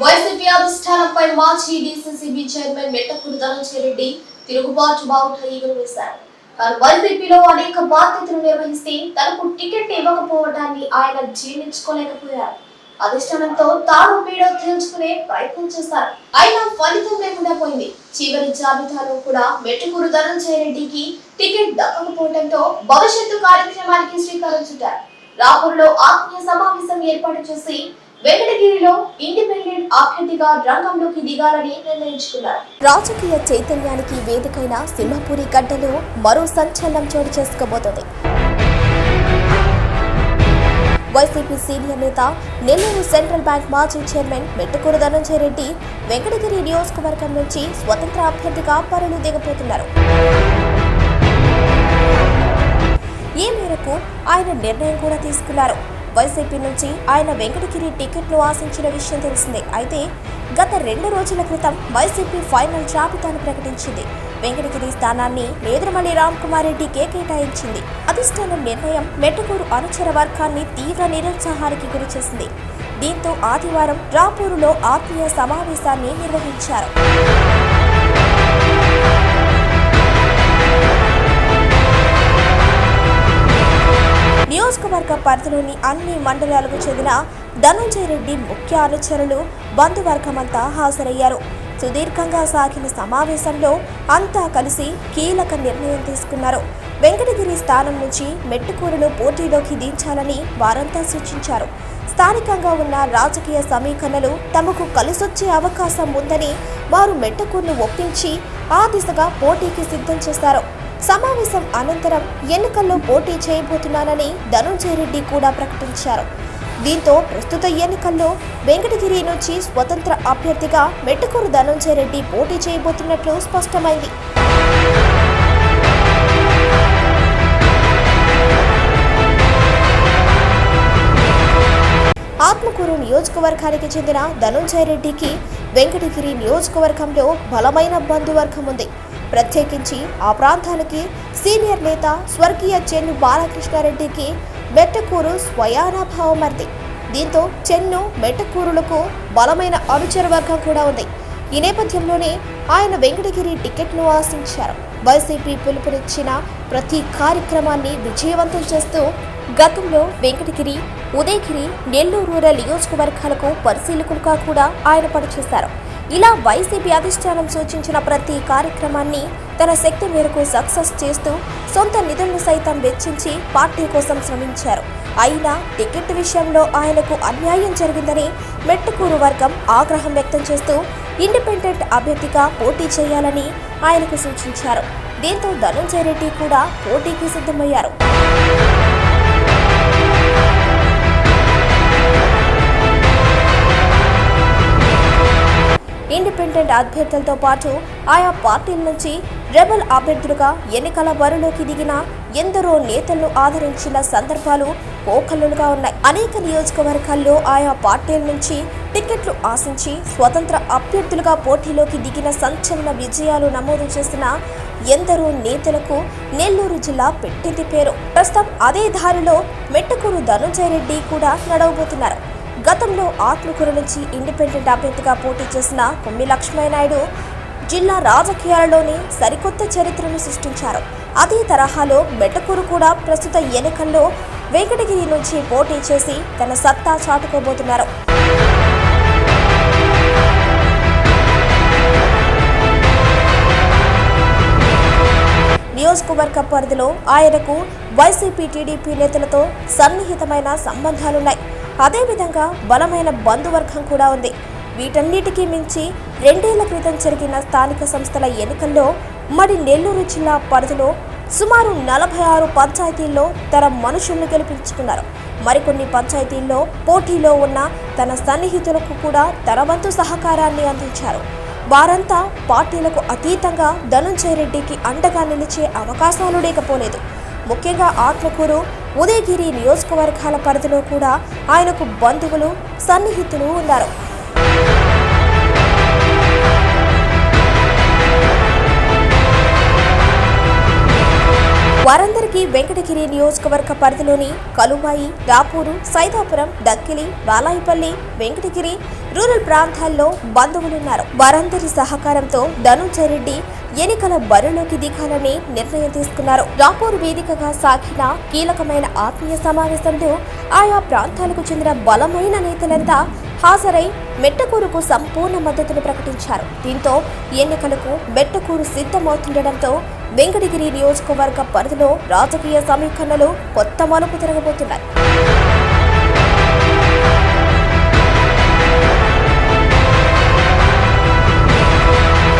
YCP అధిష్టానంపై మాజీ DCCB chairman Mettakuru Dhananjaya Reddy తిరుగుబాటు బావుట ఈగలు వేశారు. తాను వైసీపీలో అనేక బాధ్యతలు నిర్వహిస్తే తనకు టికెట్ ఇవ్వకపోవడాన్ని ఆయన జీర్ణించుకోలేకపోయారు. అధిష్టానంతో తాను మీడో తేల్చుకునే ప్రయత్నం చేశారు. అయినా ఫలితం లేకుండా పోయింది. చివరి జాబితాలో కూడా మెట్టుకూరు ధనంజయ రెడ్డికి టికెట్ దక్కకపోవడంతో భవిష్యత్తు కార్యక్రమానికి శ్రీకారం చుట్టారు. రాపూర్లో ఆత్మీయ సమావేశం ఏర్పాటు చేసి వెంకటగిరిలో ఇండిపెండెంట్ అభ్యర్థిగా రంగంలోకి దిగాలని నిర్ణయించుకున్నారు. రాజకీయ చైతన్యానికి వేదికైన సింహపురి గడ్డలో మరో సంచలనం చోటు చేసుకోబోతోంది. వైసీపీ సీనియర్ నేత నెల్లూరు సెంట్రల్ బ్యాంక్ మాజీ చైర్మన్ మెట్టుకూరు ధనంజయ రెడ్డి వెంకటగిరి నియోజకవర్గం నుంచి స్వతంత్ర అభ్యర్థిగా పరులు దిగబోతున్నారు. ఈ మేరకు ఆయన నిర్ణయం కూడా తీసుకున్నారు? వైసీపీ నుంచి ఆయన వెంకటగిరి టికెట్ను ఆశించిన విషయం తెలిసిందే. అయితే గత రెండు రోజుల క్రితం వైసీపీ ఫైనల్ జాబితాను ప్రకటించింది. వెంకటగిరి స్థానాన్ని నేదురమల్లి రామ్ కుమార్ రెడ్డికే కేటాయించింది. అధిష్టానం నిర్ణయం మెట్టుకూరు అనుచర వర్గాన్ని తీవ్ర నిరుత్సాహానికి గురిచేసింది దీంతో ఆదివారం రాపూరులో ఆత్మీయ సమావేశాన్ని నిర్వహించారు. నియోజకవర్గ పరిధిలోని అన్ని మండలాలకు చెందిన ధనుంజయ రెడ్డి ముఖ్య అనుచరులు బంధువర్గమంతా హాజరయ్యారు. సుదీర్ఘంగా సాగిన సమావేశంలో అంతా కలిసి కీలక నిర్ణయం తీసుకున్నారు. వెంకటగిరి స్థానం నుంచి మెట్టుకూరును పోటీలోకి దించాలని వారంతా సూచించారు. స్థానికంగా ఉన్న రాజకీయ సమీకరణలు తమకు కలిసొచ్చే అవకాశం ఉందని వారు మెట్టుకూరును ఒప్పించి ఆ దిశగా పోటీకి సిద్ధం చేశారు. సమావేశం అనంతరం ఎన్నికల్లో పోటీ చేయబోతున్నానని ధనుంజయ రెడ్డి కూడా ప్రకటించారు. దీంతో ప్రస్తుత ఎన్నికల్లో వెంకటగిరి నుంచి స్వతంత్ర అభ్యర్థిగా మెట్టుకూరు ధనుంజయ రెడ్డి పోటీ చేయబోతున్నట్లు స్పష్టమైంది. ఆత్మకూరు నియోజకవర్గానికి చెందిన ధనుంజయ రెడ్డికి వెంకటగిరి నియోజకవర్గంలో బలమైన బంధువర్గం ఉంది. ప్రత్యేకించి ఆ ప్రాంతానికి సీనియర్ నేత స్వర్గీయ చెన్ను బాలకృష్ణారెడ్డికి మెట్టకూరు స్వయానాభావమర్ది. దీంతో చెన్ను మెట్టకూరులకు బలమైన అనుచరవర్గం కూడా ఉంది. ఈ నేపథ్యంలోనే ఆయన వెంకటగిరి టికెట్ను ఆశించారు. వైసీపీ పిలుపునిచ్చిన ప్రతి కార్యక్రమాన్ని విజయవంతం చేస్తూ గతంలో వెంకటగిరి ఉదయగిరి నెల్లూరు రూరల్ నియోజకవర్గాలకు పరిశీలకులుగా కూడా ఆయన పనిచేశారు. ఇలా వైసీపీ అధిష్టానం సూచించిన ప్రతి కార్యక్రమాన్ని తన శక్తి మేరకు సక్సెస్ చేస్తూ సొంత నిధులను సైతం వెచ్చించి పార్టీ కోసం శ్రమించారు. అయినా టికెట్ విషయంలో ఆయనకు అన్యాయం జరిగిందని మెట్టుకూరు వర్గం ఆగ్రహం వ్యక్తం చేస్తూ ఇండిపెండెంట్ అభ్యర్థిగా పోటీ చేయాలని ఆయనకు సూచించారు. దీంతో ధనుంజయ రెడ్డి కూడా పోటీకి సిద్ధమయ్యారు. ఇండిపెండెంట్ అభ్యర్థులతో పాటు ఆయా పార్టీల నుంచి రెబల్ అభ్యర్థులుగా ఎన్నికల బరిలోకి దిగిన ఎందరో నేతలను ఆదరించిన సందర్భాలు కోకల్లులుగా ఉన్నాయి. అనేక నియోజకవర్గాల్లో ఆయా పార్టీల నుంచి టికెట్లు ఆశించి స్వతంత్ర అభ్యర్థులుగా పోటీలోకి దిగిన సంచలన విజయాలు నమోదు చేసిన ఎందరో నేతలకు నెల్లూరు జిల్లా పెట్టింది పేరు. ప్రస్తుతం అదే దారిలో మెట్టకూరు ధనుంజయ రెడ్డి కూడా నడవబోతున్నారు. గతంలో ఆత్మకూరు నుంచి ఇండిపెండెంట్ అభ్యర్థిగా పోటీ చేసిన కొమ్మి లక్ష్మీనాయుడు జిల్లా రాజకీయాలలోనే సరికొత్త చరిత్రను సృష్టించారు. అదే తరహాలో మెటకూరు కూడా ప్రస్తుత ఎన్నికల్లో వెంకటగిరి నుంచి పోటీ చేసి తన సత్తా చాటుకోబోతున్నారు. నియోజకవర్గ పరిధిలో ఆయనకు వైసీపీ టీడీపీ నేతలతో సన్నిహితమైన సంబంధాలున్నాయి. అదేవిధంగా బలమైన బంధువర్గం కూడా ఉంది. వీటన్నిటికీ మించి రెండేళ్ళ క్రితం జరిగిన స్థానిక సంస్థల ఎన్నికల్లో మరి నెల్లూరు జిల్లా పరిధిలో సుమారు నలభై ఆరు పంచాయతీల్లో తన మనుషుల్ని గెలిపించుకున్నారు. మరికొన్ని పంచాయతీల్లో పోటీలో ఉన్న తన సన్నిహితులకు కూడా తన వంతు సహకారాన్ని అందించారు. వారంతా పార్టీలకు అతీతంగా ధనుంజయ రెడ్డికి అండగా నిలిచే అవకాశాలు లేకపోలేదు. ముఖ్యంగా ఆత్మకూరు ఉదయగిరి నియోజకవర్గాల పరిధిలో కూడా ఆయనకు బంధువులు సన్నిహితులు ఉన్నారు. వారందరికీ వెంకటగిరి నియోజకవర్గ పరిధిలోని కలుమాయి రాపూరు సైదాపురం దక్కిలి బాలాయిపల్లి వెంకటగిరి రూరల్ ప్రాంతాల్లో బంధువులున్నారు. వారందరి సహకారంతో ధనుంజయ రెడ్డి ఎన్నికల బరిలోకి దిగాలని నిర్ణయం తీసుకున్నారు. రాపూర్ వేదికగా సాగిన కీలకమైన ఆత్మీయ సమావేశంలో ఆయా ప్రాంతాలకు చెందిన బలమైన నేతలంతా హాజరై మెట్టకూరుకు సంపూర్ణ మద్దతును ప్రకటించారు. దీంతో ఎన్నికలకు మెట్టకూరు సిద్ధమవుతుండటంతో వెంకటగిరి నియోజకవర్గ పరిధిలో రాజకీయ సమీకరణలు కొత్త మలుపు తిరగబోతున్నాయి.